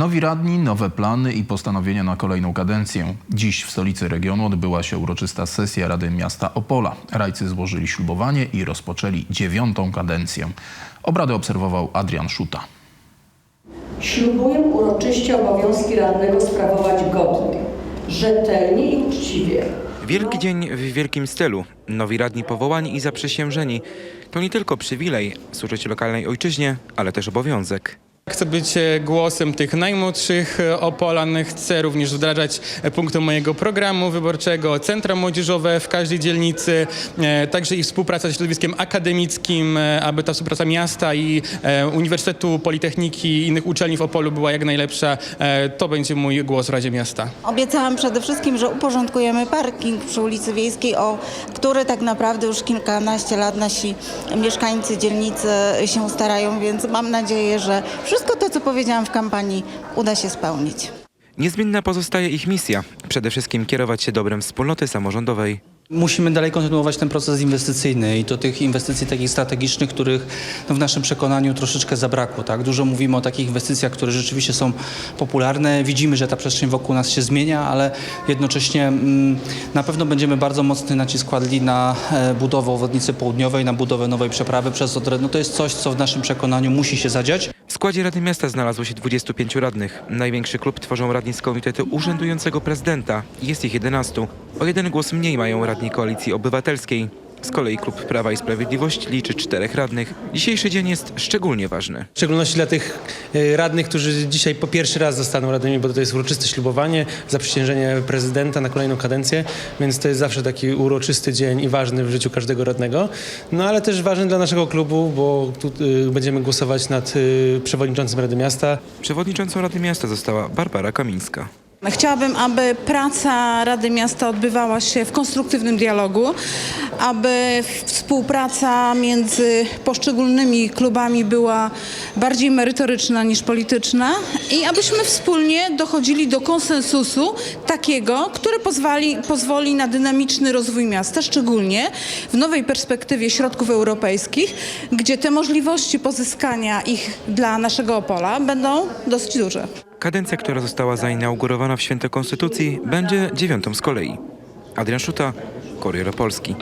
Nowi radni, nowe plany i postanowienia na kolejną kadencję. Dziś w stolicy regionu odbyła się uroczysta sesja Rady Miasta Opola. Rajcy złożyli ślubowanie i rozpoczęli dziewiątą kadencję. Obrady obserwował Adrian Szuta. Ślubuję uroczyście obowiązki radnego sprawować godnie, rzetelnie i uczciwie. Wielki dzień w wielkim stylu. Nowi radni powołani i zaprzysiężeni. To nie tylko przywilej służyć lokalnej ojczyźnie, ale też obowiązek. Chcę być e, głosem tych najmłodszych e, Opolan. Chcę również wdrażać e, punkty mojego programu wyborczego, centra młodzieżowe w każdej dzielnicy, także i współpraca ze środowiskiem akademickim, aby ta współpraca miasta i Uniwersytetu Politechniki i innych uczelni w Opolu była jak najlepsza. To będzie mój głos w Radzie Miasta. Obiecałam przede wszystkim, że uporządkujemy parking przy ulicy Wiejskiej, o który tak naprawdę już kilkanaście lat nasi mieszkańcy dzielnicy się starają, więc mam nadzieję, że wszystko to, co powiedziałam w kampanii, uda się spełnić. Niezmienna pozostaje ich misja. Przede wszystkim kierować się dobrem wspólnoty samorządowej. Musimy dalej kontynuować ten proces inwestycyjny i to tych inwestycji takich strategicznych, których no, w naszym przekonaniu troszeczkę zabrakło. Tak? Dużo mówimy o takich inwestycjach, które rzeczywiście są popularne. Widzimy, że ta przestrzeń wokół nas się zmienia, ale jednocześnie mm, na pewno będziemy bardzo mocny nacisk kładli na e, budowę obwodnicy południowej, na budowę nowej przeprawy przez Odrę. No to jest coś, co w naszym przekonaniu musi się zadziać. Składzie Rady Miasta znalazło się 25 radnych. Największy klub tworzą radni z komitetu urzędującego prezydenta. Jest ich 11. O jeden głos mniej mają radni Koalicji Obywatelskiej. Z kolei klub Prawa i Sprawiedliwość liczy czterech radnych. Dzisiejszy dzień jest szczególnie ważny. W szczególności dla tych e, radnych, którzy dzisiaj po pierwszy raz zostaną radnymi, bo to jest uroczyste ślubowanie, zaprzysiężenie prezydenta na kolejną kadencję, więc to jest zawsze taki uroczysty dzień i ważny w życiu każdego radnego. No ale też ważny dla naszego klubu, bo tu e, będziemy głosować nad e, przewodniczącym Rady Miasta. Przewodniczącą Rady Miasta została Barbara Kamińska. Chciałabym, aby praca Rady Miasta odbywała się w konstruktywnym dialogu, aby współpraca między poszczególnymi klubami była bardziej merytoryczna niż polityczna i abyśmy wspólnie dochodzili do konsensusu takiego, który pozwoli, pozwoli na dynamiczny rozwój miasta, szczególnie w nowej perspektywie środków europejskich, gdzie te możliwości pozyskania ich dla naszego Opola będą dosyć duże. Kadencja, która została zainaugurowana w Święto Konstytucji, będzie dziewiątą z kolei. Adrian Szuta, Kurier Polski.